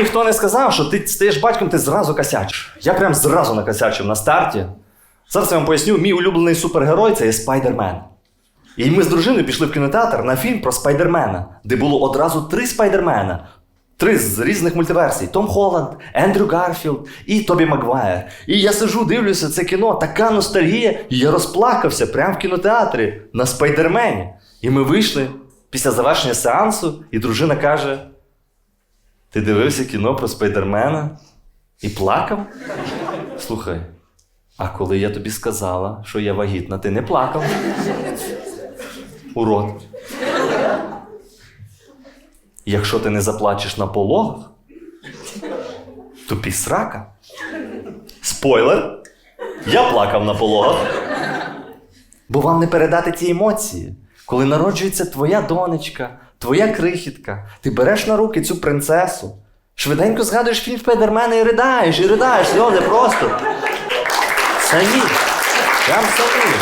ніхто не сказав, що ти стаєш батьком, ти зразу косячиш. Я прям зразу накосячив на старті. Зараз я вам поясню, мій улюблений супергерой це є Спайдермен. І ми з дружиною пішли в кінотеатр на фільм про Спайдермена, де було одразу три Спайдермена. Три з різних мультиверсій: Том Холланд, Ендрю Гарфілд і Тобі Макгуайр. І я сижу, дивлюся це кіно, така ностальгія, і я розплакався прямо в кінотеатрі на Спайдермені. І ми вийшли після завершення сеансу, і дружина каже: Ти дивився кіно про Спайдермена і плакав? Слухай, а коли я тобі сказала, що я вагітна, ти не плакав? Урод. Якщо ти не заплачеш на пологах, то пісрака. Спойлер. Я плакав на пологах. Бо вам не передати ті емоції. Коли народжується твоя донечка, твоя крихітка, ти береш на руки цю принцесу, швиденько згадуєш фільм Спайдермена і ридаєш, і ридаєш, сльози просто. Самі. Прям самі.